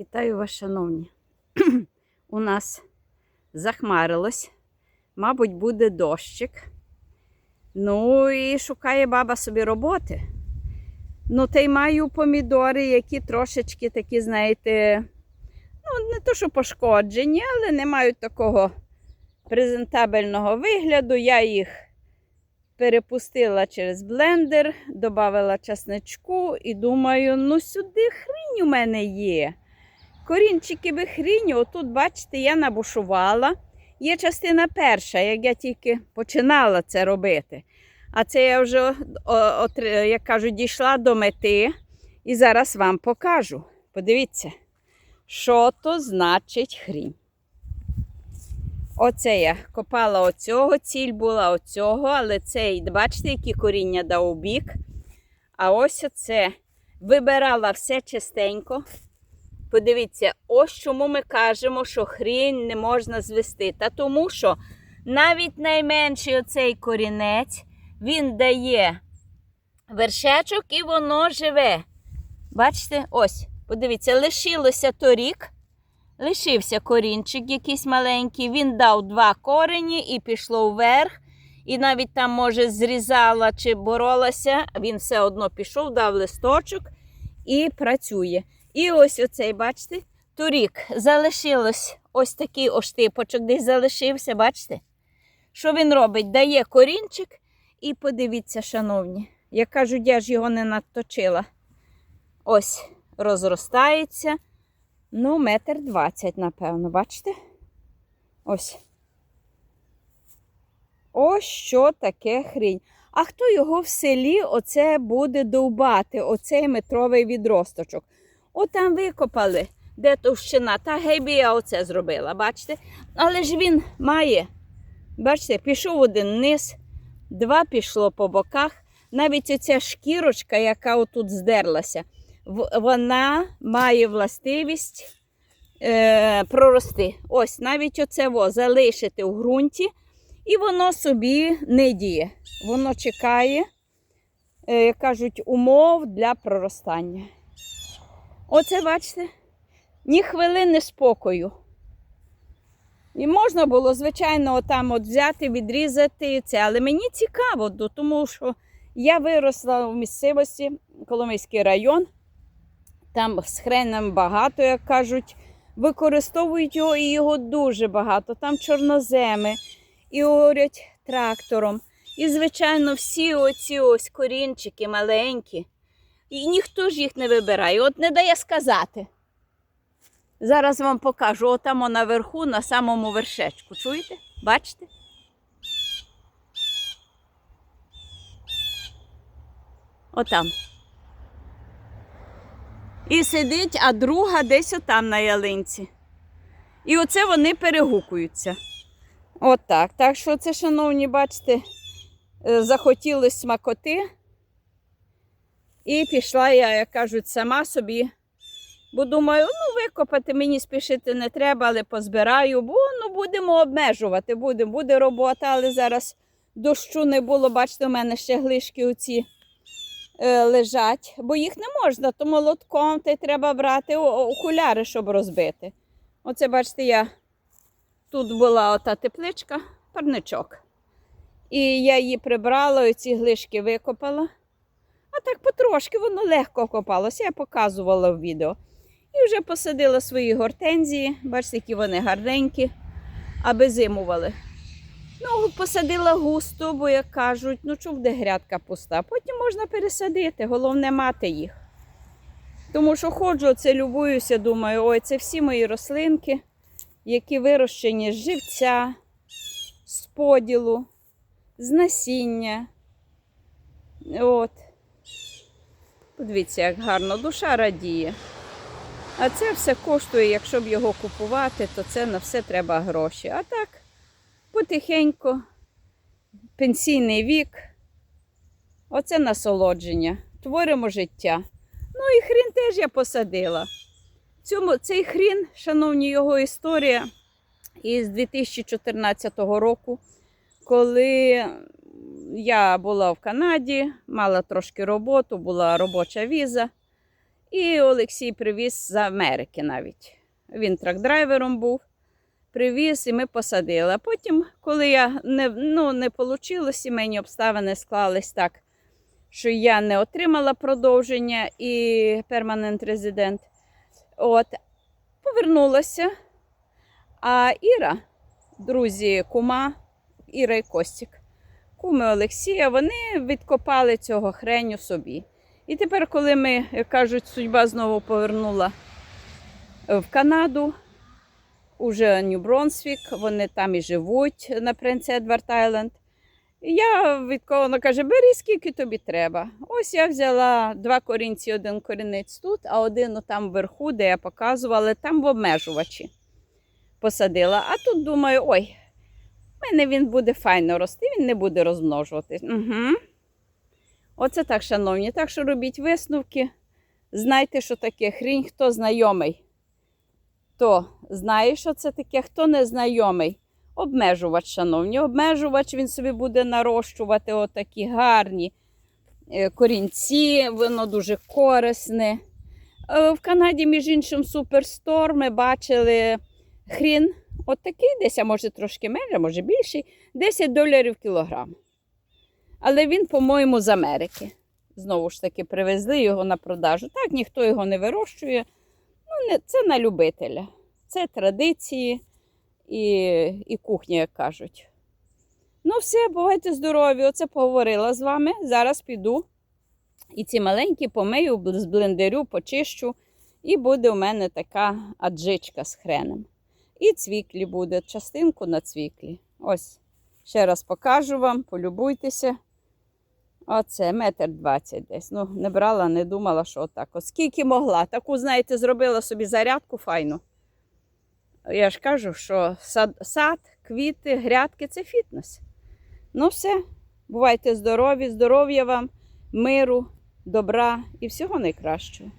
Вітаю вас, шановні. У нас захмарилось. Мабуть, буде дощик. Ну і шукає баба собі роботи. Ну, та й маю помідори, які трошечки такі, знаєте, ну, не то, що пошкоджені, але не мають такого презентабельного вигляду. Я їх перепустила через блендер, додала часничку і думаю, ну сюди хрінь у мене є. Корінчики би хрінь, отут, бачите, я набушувала. Є частина перша, як я тільки починала це робити. А це я вже, як кажуть, дійшла до мети і зараз вам покажу. Подивіться, що то значить хрінь. Оце я копала оцього, ціль була оцього, але цей, бачите, які коріння дав бік. А ось оце вибирала все чистенько. Подивіться, ось чому ми кажемо, що хрінь не можна звести. Та тому що навіть найменший оцей корінець, він дає вершечок і воно живе. Бачите, ось, подивіться, лишилося торік. Лишився корінчик якийсь маленький, він дав два корені і пішло вверх. І навіть там, може, зрізала чи боролася, він все одно пішов, дав листочок і працює. І ось оцей, бачите, торік залишилось ось такий оштипочок, десь залишився, бачите? Що він робить? Дає корінчик, і подивіться, шановні, я кажу, я ж його не надточила. Ось розростається. Ну, метр двадцять, напевно, бачите? Ось. Ось що таке хрінь. А хто його в селі оце буде довбати, оцей метровий відросточок? От там викопали, де товщина, та гейбі я оце зробила, бачите? Але ж він має, бачите, пішов один вниз, два пішло по боках. Навіть оця шкірочка, яка отут здерлася, вона має властивість е, прорости. Ось навіть оце во, залишити в ґрунті, і воно собі не діє. Воно чекає, е, кажуть, умов для проростання. Оце, бачите, ні хвилини спокою. І можна було, звичайно, отам от взяти, відрізати це. Але мені цікаво, тому що я виросла в місцевості, Коломийський район. Там з хреном багато, як кажуть, використовують його і його дуже багато. Там чорноземи і орять трактором. І, звичайно, всі оці ось корінчики маленькі. І ніхто ж їх не вибирає. От не дає сказати. Зараз вам покажу. Отам наверху, на самому вершечку. Чуєте? Бачите? Отам. І сидить, а друга десь отам на ялинці. І оце вони перегукуються. Отак. Так що це, шановні, бачите, е, захотілось смакоти. І пішла я, як кажуть, сама собі. Бо думаю, ну викопати мені спішити не треба, але позбираю, бо ну, будемо обмежувати. Буде, буде робота, але зараз дощу не було. Бачите, у мене ще глишки оці е, лежать, бо їх не можна, то молотком та й треба брати окуляри, щоб розбити. Оце, бачите, я тут була ота тепличка, парничок. І я її прибрала, оці глишки викопала. А так потрошки воно легко копалося, я показувала в відео. І вже посадила свої гортензії, бачите, які вони гарненькі, аби зимували. Ну, посадила густо, бо, як кажуть, ну чув, де грядка пуста. Потім можна пересадити, головне мати їх. Тому що ходжу, оце любуюся, думаю, ой, це всі мої рослинки, які вирощені з живця, з поділу, з насіння. От. Подивіться, як гарно, душа радіє. А це все коштує, якщо б його купувати, то це на все треба гроші. А так, потихеньку, пенсійний вік, оце насолодження. Творимо життя. Ну і хрін теж я посадила. Цьому, цей хрін, шановні його історія із 2014 року, коли я була в Канаді, мала трошки роботу, була робоча віза. І Олексій привіз з Америки навіть. Він трак-драйвером був, привіз і ми посадили. А потім, коли я не, ну, не вийшло, сімейні обставини склались так, що я не отримала продовження і перманент резидент. От, повернулася. А Іра, друзі, кума, Іра і Костік, куми Олексія, вони відкопали цього хреню собі. І тепер, коли ми, як кажуть, судьба знову повернула в Канаду, уже Нью-Бронсвік, вони там і живуть на Принц Едвард Айленд. І Я від кого каже, бери скільки тобі треба. Ось я взяла два корінці, один корінець тут, а один там вверху, де я показувала, там в обмежувачі посадила. А тут думаю, ой, в мене він буде файно рости, він не буде розмножуватись. Угу. Оце так, шановні. Так що робіть висновки. Знайте, що таке хрінь, хто знайомий, то знає, що це таке, хто не знайомий. Обмежувач, шановні. Обмежувач він собі буде нарощувати отакі гарні е, корінці, воно дуже корисне. Е, В Канаді, між іншим, суперстор. Ми бачили хрін, отакий, десь, а може трошки менше, може більший, 10 доларів кілограм. Але він, по-моєму, з Америки. Знову ж таки, привезли його на продажу. Так, ніхто його не вирощує. Ну, не, це на любителя. Це традиції і, і кухня, як кажуть. Ну, все, бувайте здорові. Оце поговорила з вами. Зараз піду. І ці маленькі помию з блендерю, почищу. І буде у мене така аджичка з хреном. І цвіклі буде, частинку на цвіклі. Ось, ще раз покажу вам, полюбуйтеся. Оце метр двадцять десь. Ну, не брала, не думала, що отак. От скільки могла. Таку, знаєте, зробила собі зарядку файну. Я ж кажу, що сад, сад квіти, грядки це фітнес. Ну, все. Бувайте здорові, здоров'я вам, миру, добра і всього найкращого.